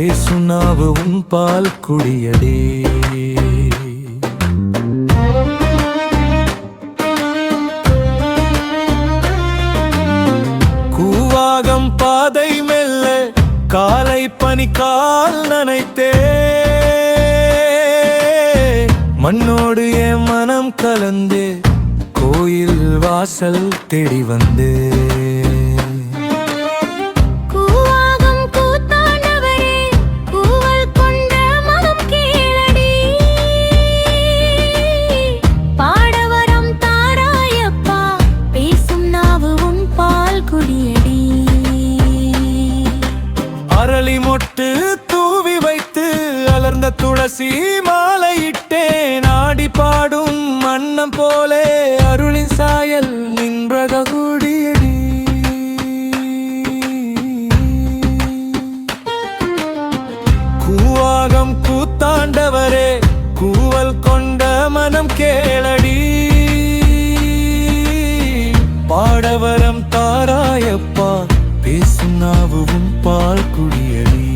தாராயப்பா உன் பால் குடியடே. கூவாகம் பாதை மெல்ல காலை பனி கால் நனைத்தே. மண்ணோடு என் மனம் கலந்து கோயில் வாசல் தேடி வந்தே. துளசி மாலையிட்டே நாடி பாடும் மன்னம் போலே அருளின் சாயல் நின்றத குடியடி கூவாகம் கூத்தாண்டவரே கூவல் கொண்ட மனம் கேளடி. பாடவரம் தாராயப்பா பேசும் நாவும் பால் குடியடி.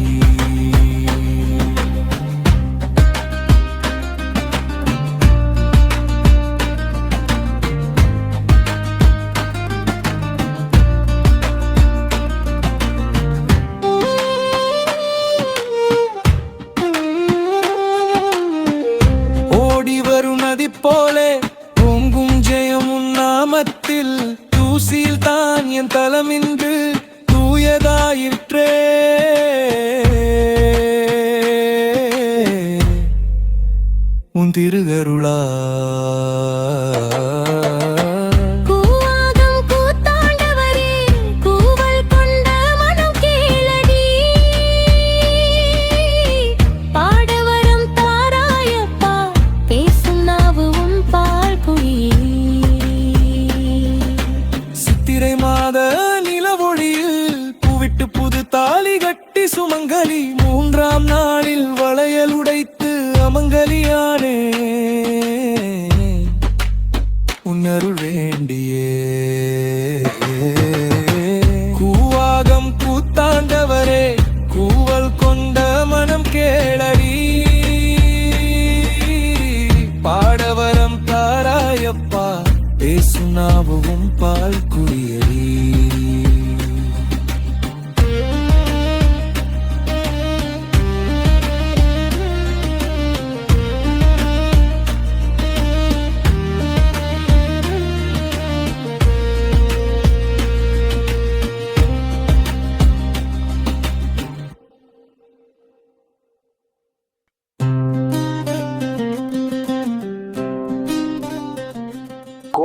போலே. பொங்கும் ஜெயம் உன் நாமத்தில். தூசியில் தான் என் தலமின்று தூயதாயிற்றே. உன் திருகருளா அமங்கலியானே உன்னருள் வேண்டியே. கூவாகம் கூத்தாண்டவரே கூவல் கொண்ட மனம் கேளடி. பாடவரம் தாராயப்பா பேசும் நாவும் பால்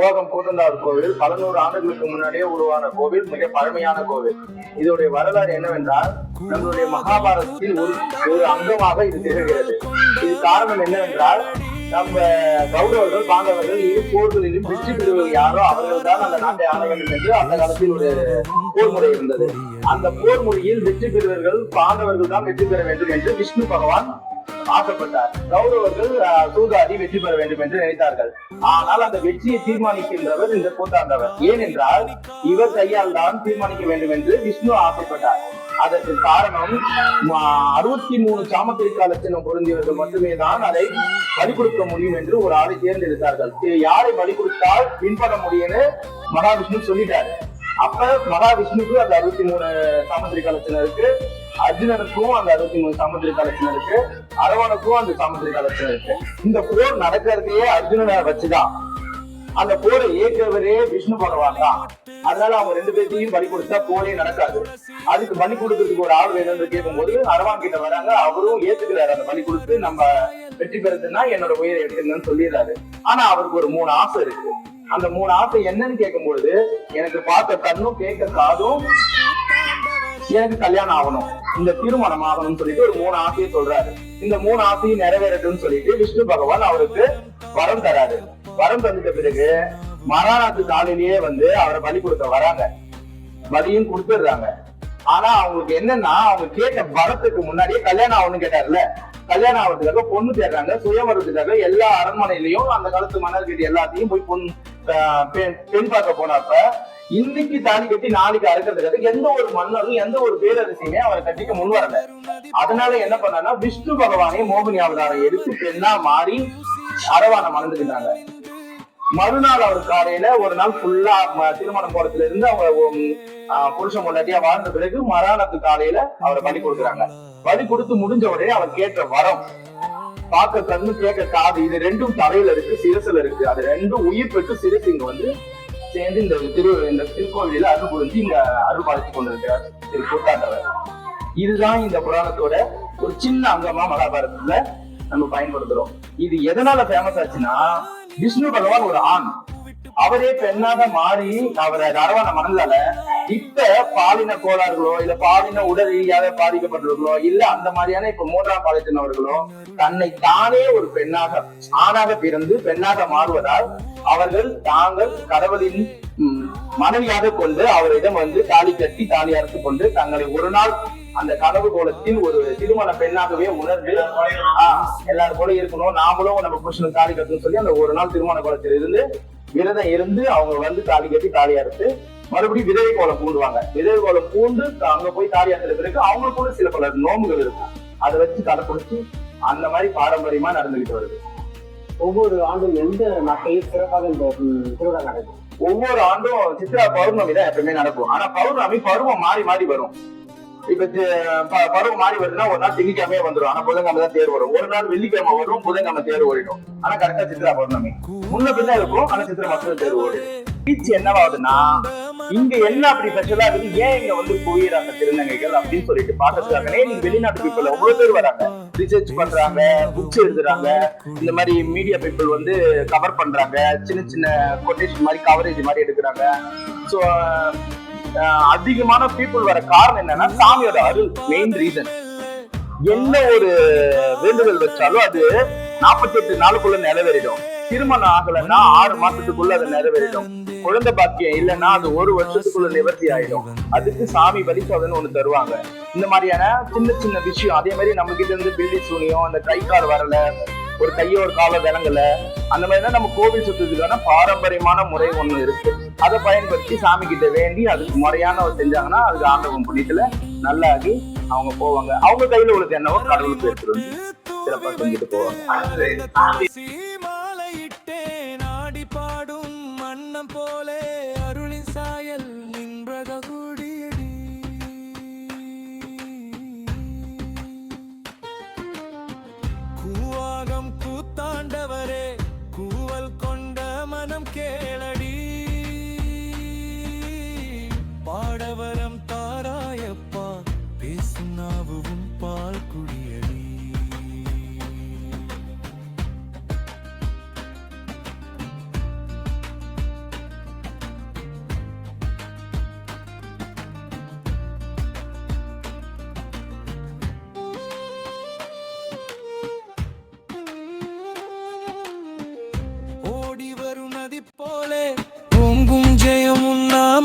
கோவகம் கூத்தந்தார் கோவில். பல நூறு ஆண்டுகளுக்கு முன்னாடியே உருவான கோவில் மிக பழமையான கோவில். இதோடைய வரலாறு என்னவென்றால் நம்மளுடைய மகாபாரதத்தின் ஒரு ஒரு அங்கமாக இது திகழ்கிறது. இது காரணம் என்னவென்றால் நம்ம கௌரவர்கள் பாண்டவர்கள் இரு போர்களிலும் வெற்றி பெறுவது யாரோ அவர்கள் தான் அந்த நாட்டை ஆள வேண்டும் என்று அந்த காலத்தில் ஒரு போர் முறை இருந்தது. அந்த போர் முறையில் வெற்றி பெறுவர்கள் பாண்டவர்கள் தான் வெற்றி பெற வேண்டும் என்று விஷ்ணு பகவான் ஆசைப்பட்டார். கௌரவர்கள் சூதாடி வெற்றி பெற வேண்டும் என்று நினைத்தார்கள். ஆனால் அந்த வெற்றியை தீர்மானிக்கின்றவர் இந்த கூத்தாண்டவர். ஏனென்றால் இவர் கையால் தான் தீர்மானிக்க வேண்டும் என்று விஷ்ணு ஆசைப்பட்டார். அதற்கு காரணம் அறுபத்தி மூணு சாமத்திரி காலத்தினம் பொருந்தியவர்கள் மட்டுமே தான் அதை பலி கொடுக்க முடியும் என்று ஒரு ஆளை தேர்ந்தெடுத்தார்கள். யாரை பலி கொடுத்தால் பின்பற்ற முடியும்னு மகாவிஷ்ணு சொல்லிட்டாரு. அப்ப மகாவிஷ்ணுக்கு அந்த அறுபத்தி மூணு சாமத்திரி காலத்தினருக்கு இருக்கு அர்ஜுனனுக்கும் அந்த அறுபத்தி மூணு சாமத்திரி காலத்தினருக்கு அரவணுக்கும் அந்த சாமுத்திரிக லட்சணம் இருக்கு. இந்த போர் நடக்கிறதையே அர்ஜுனனை வச்சுதான். அந்த போரை ஏற்றவரே விஷ்ணு பகவான் தான். அதனால அவங்க ரெண்டு பேர்த்தையும் பலி கொடுத்தா போரே நடக்காது. அதுக்கு பலி கொடுக்கறதுக்கு ஒரு ஆள் வேணும்னு கேட்கும்போது அரவான் கிட்ட வராங்க. அவரும் ஏத்துக்கிறாரு அந்த பலி கொடுத்து நம்ம வெற்றி பெறதுன்னா என்னோட உயிரை எடுத்துங்கன்னு சொல்லிடுறாரு. ஆனா அவருக்கு ஒரு மூணு ஆசை இருக்கு. அந்த மூணு ஆசை என்னன்னு கேட்கும்பொழுது எனக்கு பார்த்த கண்ணும் கேட்க காதும் எனக்கு கல்யாணம் ஆகணும். இந்த திருமணம் ஆகணும்னு சொல்லிட்டு ஒரு மூணு ஆசையை சொல்றாரு. இந்த மூணு ஆசையும் நிறைவேறட்டும்னு சொல்லிட்டு விஷ்ணு பகவான் அவருக்கு வரம் தராரு. வரம் தந்துட்ட பிறகு மராநாத்து காலையிலேயே வந்து அவரை பலி கொடுக்க வராங்க. பலியும் கொடுத்துடுறாங்க. ஆனா அவங்களுக்கு என்னன்னா அவங்க கேட்ட வரத்துக்கு முன்னாடியே கல்யாணம் ஆகணும்னு கேட்டார்ல. கல்யாணம் ஆகிறதுக்காக பொண்ணு தேடுறாங்க. சுயமரத்துக்காக எல்லா அரண்மனையிலயும் அந்த காலத்து மன்னர்கிட்ட எல்லாத்தையும் போய் பொண்ணு பெண் பெண் பார்க்க போனப்ப இன்னைக்கு தாலி கட்டி நாளைக்கு அறுக்கிறதுக்கு எந்த ஒரு மன்னரும் எந்த ஒரு பேரரசியுமே அவரை கட்டிக்க முன் வரல. அதனால என்ன பண்ணான்னா விஷ்ணு பகவானை மோகினி அவதாரம் எடுத்து பெண்ணா மாறி அரவான மணந்துக்கிட்டாங்க மறுநாள் அவர் காலையில ஒரு நாள் ஃபுல்லா திருமணம் போறதுல இருந்து அவங்க புருஷன் முன்னாடியா வாழ்ந்த பிறகு மறானத்து காலையில அவரை பலி கொடுக்குறாங்க. பலி கொடுத்து முடிஞ்ச உடனே அவர் கேட்ட வரம் பார்க்க கண்ணு கேட்க காது இது ரெண்டும் தரையில இருக்கு சிரசுல இருக்கு. அது ரெண்டும் உயிர் பெற்று சிரசு இங்க வந்து சேர்ந்து இந்த திரு இந்த திருக்கோவிலில் அருள் புரிஞ்சு இங்க அருள் பாலித்து கொண்டிருக்கிறார் திரு கூட்டாண்டவர். இதுதான் இந்த புராணத்தோட ஒரு சின்ன அங்கமா மகாபாரதத்துல நம்ம பயன்படுத்துறோம். இது எதனால ஃபேமஸ் ஆச்சுன்னா விஷ்ணு பகவான் ஒரு ஆண். அவரே பெண்ணாக மாறி அவரை அரவான மணந்தால இப்ப பாலின கோளாறுகளோ இல்ல பாலின உடல் ரீதியாக பாதிக்கப்பட்டவர்களோ இல்ல அந்த மாதிரியான இப்ப மூன்றாம் பாலினத்தவர்களோ தன்னை தானே ஒரு பெண்ணாக ஆணாக பிறந்து பெண்ணாக மாறுவதால் அவர்கள் தாங்கள் கடவுளின் மனைவியாக கொண்டு அவரிடம் வந்து தாலி கட்டி தாலி அறுத்து கொண்டு தங்களை ஒரு நாள் அந்த கனவு கோலத்தில் ஒரு திருமண பெண்ணாகவே உணர்ந்து ஆஹ், எல்லாரும் போல இருக்கணும் நாமளும் நம்ம புருஷனுக்கு தாலி கட்டணும்னு சொல்லி அந்த ஒரு நாள் திருமண கோலத்தில் இருந்து விரதம் இருந்து அவங்க வந்து தாலி கட்டி தாலி அறுத்து மறுபடியும் விதவை கோலம் பூண்டுவாங்க. விதவை கோலம் பூண்டு அங்க போய் தாலி அறுத்த பிறகு அவங்களுக்குள்ள சில பல நோம்புகள் இருக்கும். அதை வச்சு தலை பிடிச்சி அந்த மாதிரி பாரம்பரியமா நடந்துகிட்டு வருது. ஒவ்வொரு ஆண்டும் எந்த நாட்களில் சிறப்பாக இந்த திருவிழா நடக்கும்? ஒவ்வொரு ஆண்டும் சித்ரா பௌர்ணமி தான் எப்பவுமே நடக்கும். ஆனா பௌர்ணமி பருவம் மாறி மாறி வரும். இப்ப பருவம் மாறி வருதுன்னா ஒரு நாள் திங்கக்கிழமையே வந்துடும் ஆனா புதன்கிழமை தான் தேர் வரும். ஒரு நாள் வெள்ளிக்கிழமை வரும் புதன்கிழமை தேர் ஓடிடும். ஆனா கரெக்டா சித்ரா பௌர்ணமி. முன்ன பின்ன இருக்கும் ஆனா சித்ரா மட்டும் தேர் ஓடிடும் பீச் என்னவாகுதுன்னா இங்க என்ன அப்படி ஸ்பெஷலா இருக்குது ஏன் இங்க வந்து குவியறாங்க திருநங்கைகள் அப்படின்னு சொல்லிட்டு பாக்கிறதுக்காகவே நீங்க வெளிநாட்டு பீப்புள் அவ்வளவு பேர் வராங்க. ரிசர்ச் பண்றாங்க புக்ஸ் எழுதுறாங்க. இந்த மாதிரி மீடியா பீப்புள் வந்து கவர் பண்றாங்க. சின்ன சின்ன கொட்டேஷன் மாதிரி கவரேஜ் மாதிரி எடுக்கிறாங்க. ஸோ அதிகமான பீப்புள் வர காரணம் என்னன்னா சாமியோட அருள் மெயின் ரீசன் என்ன ஒரு வேண்டுதல் வச்சாலும் அது நாற்பத்தி எட்டு நாளுக்குள்ள நிறைவேறிடும். திருமணம் ஆகலைன்னா ஆறு மாசத்துக்குள்ள அது நிறைவேறிடும். குழந்தை பாக்கியம் இல்லைன்னா அது ஒரு வருஷத்துக்குள்ள நிவர்த்தி ஆயிடும். அதுக்கு சாமி பரிசோதனை ஒண்ணு தருவாங்க. இந்த மாதிரியான சின்ன சின்ன விஷயம். அதே மாதிரி நம்ம கிட்ட இருந்து பில்லி சூனியம் அந்த கை கால் வரல ஒரு கையோ ஒரு கால விளங்கல அந்த மாதிரி தான் நம்ம கோவில் சுத்துறதுக்கான பாரம்பரியமான முறை ஒண்ணு இருக்கு. அதை பயன்படுத்தி சாமி கிட்ட வேண்டி அதுக்கு முறையான ஒரு செஞ்சாங்கன்னா அதுக்கு ஆண்டவன் புண்ணியத்துல நல்லாகி அவங்க போவாங்க. அவங்க கையில உள்ளது என்னவோ கடவுளுக்கு எடுத்துட்டு வந்து சிறப்பா செஞ்சுட்டு போவாங்க. சீமாலையிட்டே நாடி பாடும் மன்னம் போலே.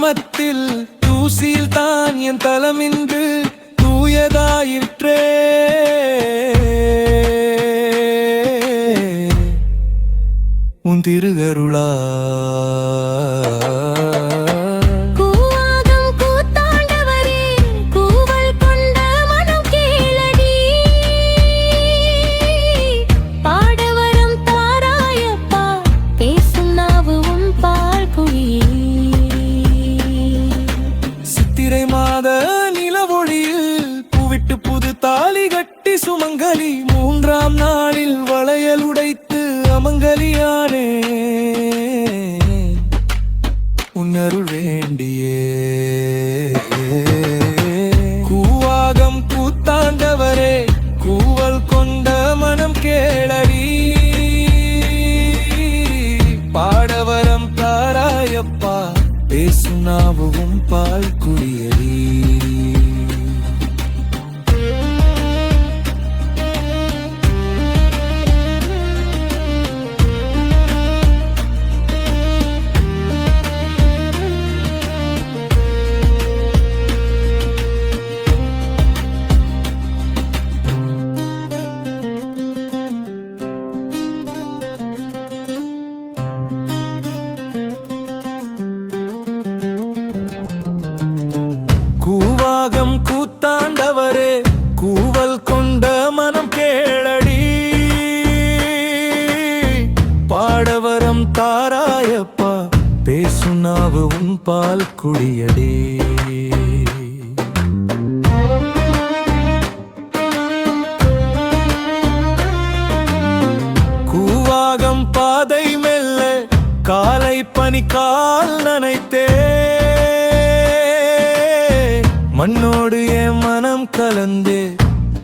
நாமத்தில் தூசியில் தான் என் தலமின்று தூயதாயிற்றே. உன் திருகருளா அடியே கூவாகம் கூத்தாண்டவரே கூவல் கொண்ட மனம் கேளடி. பாடவரம் தாராயப்பா பேசும் நாவும் பால் ராகம் கூத்தாண்டவரே. கூவல் கொண்ட மனம் கேளடி. பாடவரம் தாராயப்பா பேசுனாவு உன் பால் குடியடே. கூவாகம் பாதை மெல்ல காலை பனி கால் நனைத்தே. மண்ணோடு என் மனம் கலந்து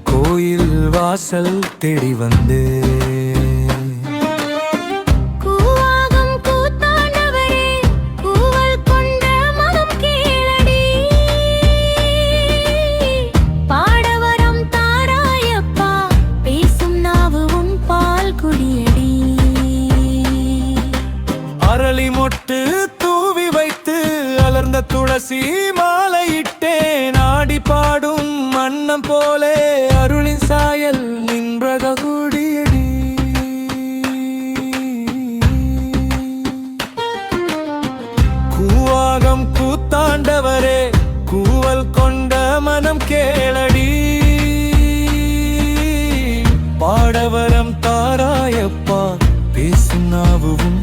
கோயில் வாசல் தேடி வந்தே. பேசும் நாவும்